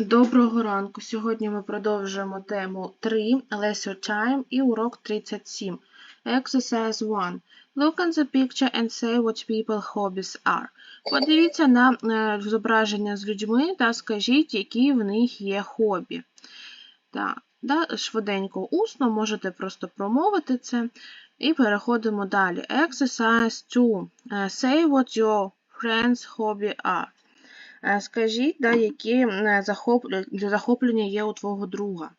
Доброго ранку! Сьогодні ми продовжуємо тему 3 Leisure Time і урок 37. Exercise 1. Look on the picture and say what people hobbies are. Подивіться на е, зображення з людьми та скажіть, які в них є хобі. Так, да, швиденько усно можете просто промовити це. І переходимо далі. Exercise 2. Е, Say what your friends' hobby are. Е, Скажіть, да, які е, захоплення є у твого друга.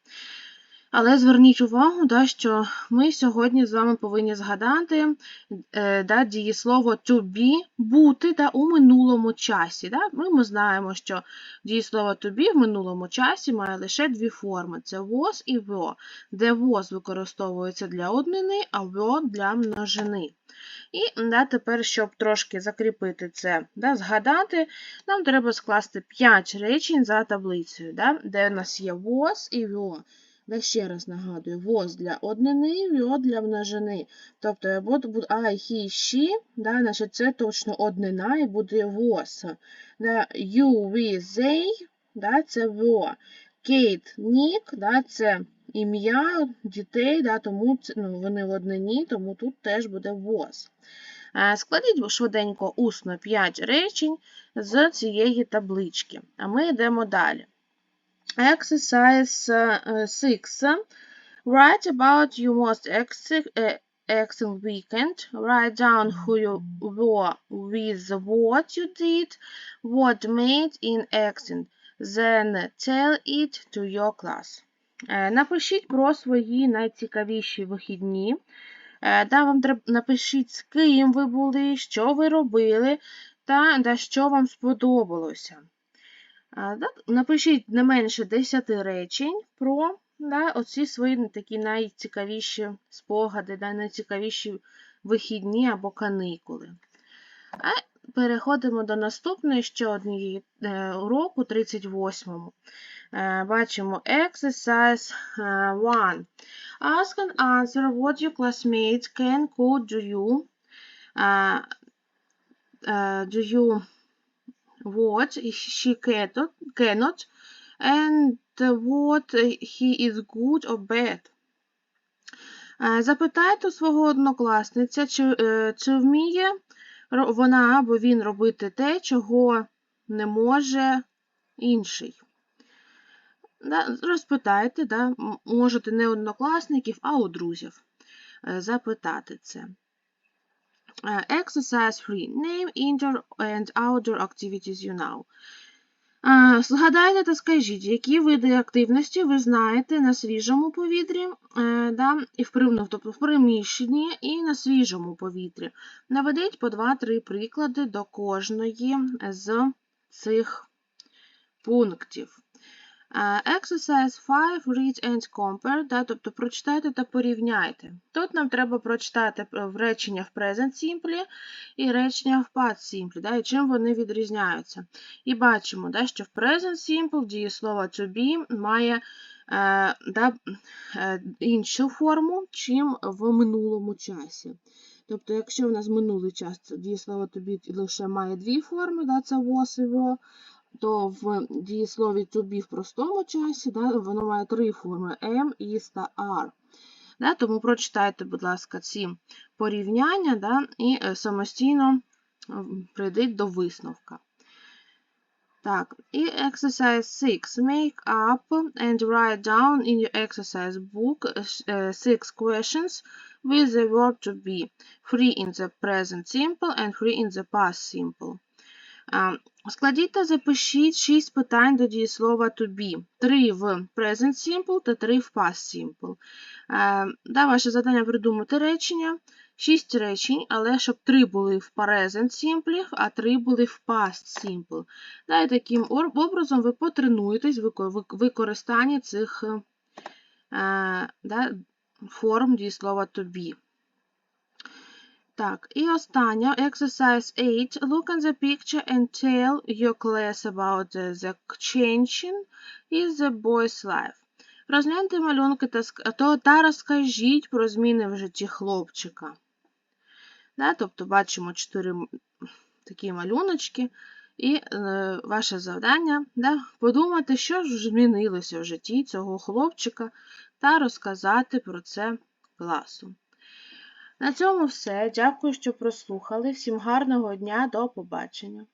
Але зверніть увагу, да, що ми сьогодні з вами повинні згадати е, да, дієслово to be бути да, у минулому часі. Да? Ми, ми знаємо, що дієслово to be в минулому часі має лише дві форми: це was і were, де was використовується для однини, а were для множини. І да, тепер, щоб трошки закріпити це, да, згадати, нам треба скласти 5 речень за таблицею, да, де у нас є was і were. Да, ще раз нагадую, was для однини, were для множини. Тобто I, he, she, да, значить це точно однина і буде was. Да, you, we, they, да, це were. Kate, Nick, да, це ім'я дітей, да, тому ну, вони в однині, тому тут теж буде. Е, Складіть швиденько усно 5 речень з цієї таблички. А ми йдемо далі. Exercise 6. Write about your most ex- е, excellent weekend. Write down who you were with, what you did, what made in accent. Then tell it to your class. Е, Напишіть про свої найцікавіші вихідні. Е, Да, вам напишіть, з ким ви були, що ви робили, та да, що вам сподобалося. Да, Напишіть не менше 10 речень про да, оці свої такі найцікавіші спогади, да, найцікавіші вихідні або каникули. А переходимо до наступної ще однієї е, уроку, 38-му. Е, бачимо exercise 1. Ask and answer what your classmates can, could, do you. Uh, uh, do you what she cannot, and what he is good or bad. Е, Запитайте свого однокласниця, чи, е, чи вміє вона або він робити те, чого не може інший. Да, розпитайте, да, можете не однокласників, а у друзів е, запитати це. Е, Exercise 3. Name indoor and outdoor activities you know. Е, Згадайте та скажіть, які види активності ви знаєте на свіжому повітрі, да, і в, ну, тобто в приміщенні і на свіжому повітрі. Наведіть по 2-3 приклади до кожної з цих пунктів. Е, Exercise 5. Read and compare, да, тобто прочитайте та порівняйте. Тут нам треба прочитати е, речення в Present Simple і речення в Past Simple, да, і чим вони відрізняються. І бачимо, да, що в Present Simple дієслово to be має е, да, е, іншу форму, чим в минулому часі. Тобто, якщо в нас минулий час дієслово to лише має дві форми, да, це was і то в дієслові to be в простому часі да, воно має три форми am, is та are. Да, тому прочитайте, будь ласка, ці порівняння да, і е, самостійно прийдіть до висновка. Так, і exercise 6. Make up and write down in your exercise book uh, six questions with the verb to be. Three in the present simple and three in the past simple. Складіть та запишіть 6 питань до дієслова to be. 3 в present simple та 3 в past simple. Е, Да, ваше завдання придумати речення. 6 речень, але щоб 3 були в present simple, а 3 були в past simple. Да, і таким образом ви потренуєтесь в використанні цих е, да, форм дієслова to be. Так, і остання, exercise 8. Look at the picture and tell your class about the, changing in the boy's life. Розгляньте малюнки та, та розкажіть про зміни в житті хлопчика. Да, тобто бачимо чотири такі малюночки, І е, ваше завдання да, подумати, що ж змінилося в житті цього хлопчика, та розказати про це класу. На цьому все. Дякую, що прослухали. Всім гарного дня, до побачення!